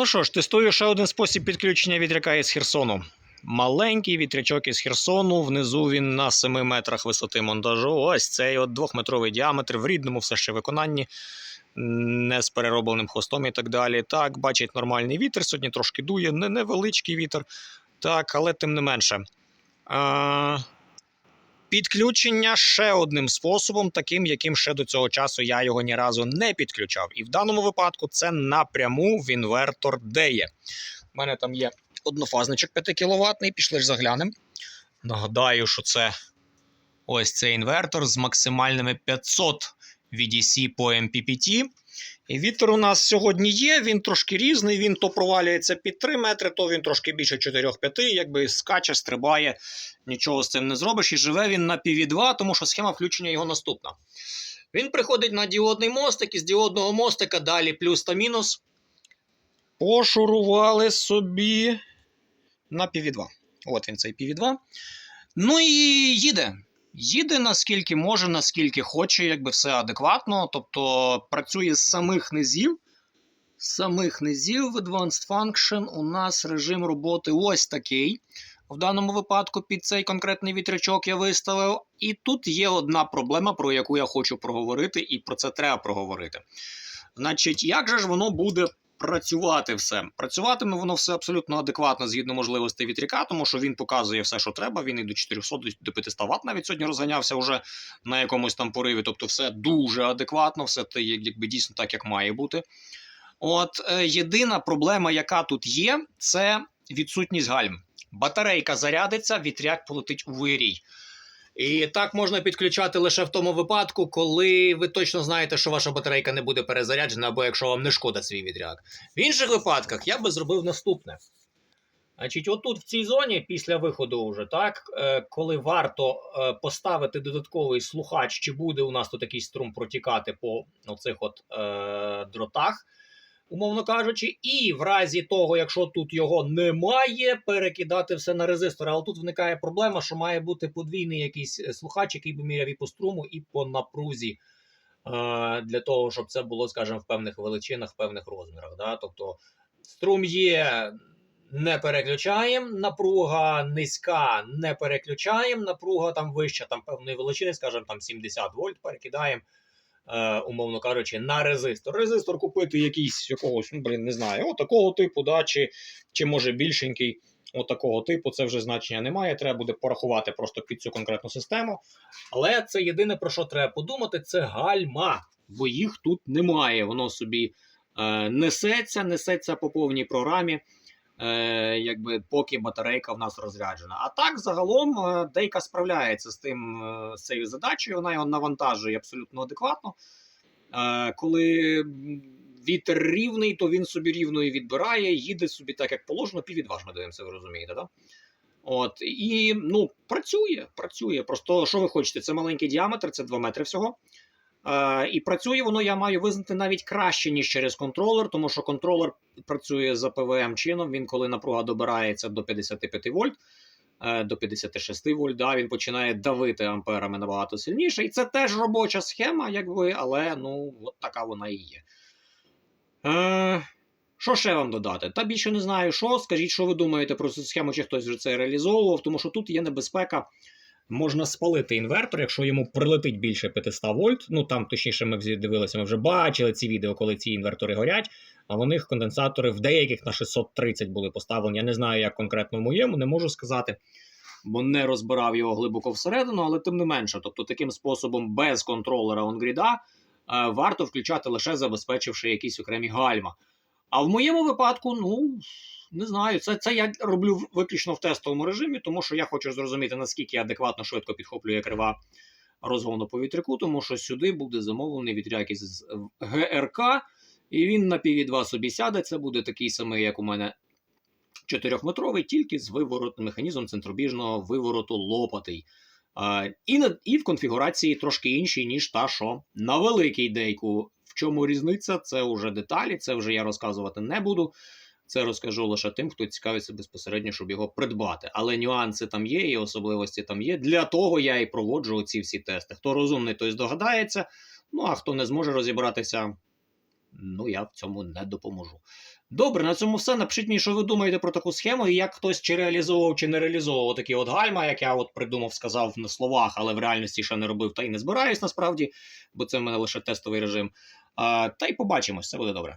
Ну що ж, тестую ще один спосіб підключення вітряка із Херсону. Маленький вітрячок із Херсону. Внизу він на 7 метрах висоти монтажу. Ось цей от двохметровий діаметр в рідному все ще виконанні, не з переробленим хвостом і так далі. Так, бачить нормальний вітер. Сьогодні трошки дує, не невеличкий вітер. Так, але тим не менше. А... Підключення ще одним способом, таким, яким ще до цього часу я його ні разу не підключав. І в даному випадку це напряму в інвертор DEE. У мене там є однофазничок 5 кВт, пішли ж заглянемо. Нагадаю, що це ось цей інвертор з максимальними 500 VDC по MPPT. І вітер у нас сьогодні є, він трошки різний, він то провалюється під 3 метри, то він трошки більше 4-5, якби скаче, стрибає, нічого з цим не зробиш. І живе він на піві-2, тому що схема включення його наступна. Він приходить на діодний мостик, із діодного мостика далі плюс та мінус. Пошурували собі на піві-2. От він цей піві-2. Ну і їде. Їде наскільки може, наскільки хоче, якби все адекватно. Тобто працює з самих низів. З самих низів в Advanced Function у нас режим роботи ось такий. В даному випадку під цей конкретний вітрячок я виставив. І тут є одна проблема, про яку я хочу проговорити, і про це треба проговорити. Значить, як же ж воно буде працювати все. Працюватиме воно все абсолютно адекватно згідно можливостей вітряка, тому що він показує все, що треба. Він і до 400 до 500 Вт навіть сьогодні розганявся вже на якомусь там пориві. Тобто, все дуже адекватно, все те, якби дійсно так, як має бути. От е, єдина проблема, яка тут є, це відсутність гальм. Батарейка зарядиться, вітряк полетить у вирій. І так можна підключати лише в тому випадку, коли ви точно знаєте, що ваша батарейка не буде перезаряджена, або якщо вам не шкода свій вітряк. В інших випадках я би зробив наступне. Значить, отут в цій зоні, після виходу, вже, так, е, коли варто е, поставити додатковий слухач, чи буде у нас тут якийсь струм протікати по оцих от е, дротах, умовно кажучи, і в разі того, якщо тут його немає, перекидати все на резистор. Але тут виникає проблема, що має бути подвійний якийсь е, слухач, який би міряв і по струму, і по напрузі. е, Для того, щоб це було, скажімо, в певних величинах, в певних розмірах. Да? Тобто струм є, не переключаємо, напруга низька, не переключаємо, напруга там вища, там певної величини, скажімо, там 70 вольт, перекидаємо е, умовно кажучи, на резистор. Резистор купити якийсь якогось, ну, блін, не знаю, от такого типу, да, чи, чи може більшенький. От такого типу, це вже значення немає. Треба буде порахувати просто під цю конкретну систему. Але це єдине про що треба подумати: це гальма, бо їх тут немає. Воно собі е, несеться, несеться по повній програмі, е, якби поки батарейка в нас розряджена. А так, загалом, е, дейка справляється з тим е, з цією задачею. Вона його навантажує абсолютно адекватно. Коли вітер рівний, то він собі рівно відбирає, їде собі так, як положено, піввідважно даємося, ви розумієте, так? От, і ну, працює, працює. Просто що ви хочете? Це маленький діаметр, це 2 метри всього. Е, і працює воно, я маю визнати навіть краще, ніж через контролер, тому що контролер працює за ПВМ чином. Він, коли напруга добирається до 55 вольт, е, до 56 вольт, да, він починає давити амперами набагато сильніше. І це теж робоча схема, якби, але ну, от така вона і є. Е, що ще вам додати? Та більше не знаю, що. Скажіть, що ви думаєте про цю схему, чи хтось вже це реалізовував, тому що тут є небезпека. Можна спалити інвертор, якщо йому прилетить більше 500 вольт. Ну там, точніше, ми дивилися, ми вже бачили ці відео, коли ці інвертори горять. А в них конденсатори в деяких на 630 були поставлені. Я не знаю, як конкретно в моєму, не можу сказати, бо не розбирав його глибоко всередину, але тим не менше. Тобто, таким способом без контролера онгріда варто включати лише забезпечивши якісь окремі гальма. А в моєму випадку, ну. Не знаю, це це я роблю виключно в тестовому режимі, тому що я хочу зрозуміти, наскільки адекватно швидко підхоплює крива розгону по вітряку, тому що сюди буде замовлений вітряк із ГРК, і він на піві собі сяде. Це буде такий самий, як у мене 4-метровий, тільки з виворотним механізмом центробіжного вивороту лопатий. А, і, на, і в конфігурації трошки інший, ніж та, що на великий дейку. В чому різниця? Це вже деталі, це вже я розказувати не буду. Це розкажу лише тим, хто цікавиться безпосередньо, щоб його придбати. Але нюанси там є, і особливості там є. Для того я і проводжу ці всі тести. Хто розумний, той здогадається. Ну а хто не зможе розібратися, ну я в цьому не допоможу. Добре, на цьому все. Напишіть мені, що ви думаєте про таку схему, і як хтось чи реалізовував, чи не реалізовував такі от гальма, як я от придумав, сказав на словах, але в реальності ще не робив, та й не збираюсь насправді, бо це в мене лише тестовий режим. А, та й побачимось, все буде добре.